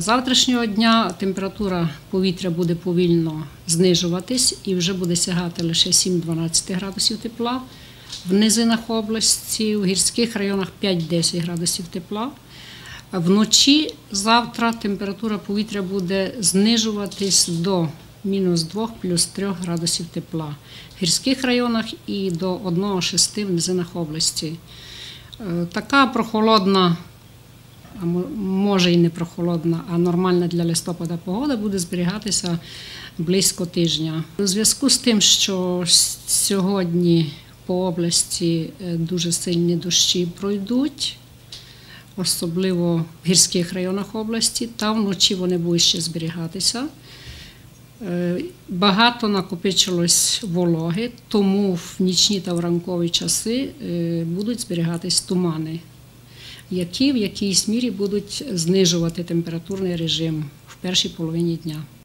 Завтрашнього дня температура повітря буде повільно знижуватись і вже буде сягати лише 7-12 градусів тепла. В низинах області, в гірських районах 5-10 градусів тепла. Вночі завтра температура повітря буде знижуватись до мінус 2 плюс 3 градусів тепла в гірських районах і до 1,6 в низинах області. Е, Така прохолодна, а може і не прохолодна, а нормальна для листопада погода буде зберігатися близько тижня. У зв'язку з тим, що сьогодні по області е, дуже сильні дощі пройдуть, особливо в гірських районах області, там вночі вони будуть ще зберігатися. Е, Багато накопичилось вологи, тому в нічні та в ранкові часи е, будуть зберігатись тумани, які в якійсь мірі будуть знижувати температурний режим в першій половині дня.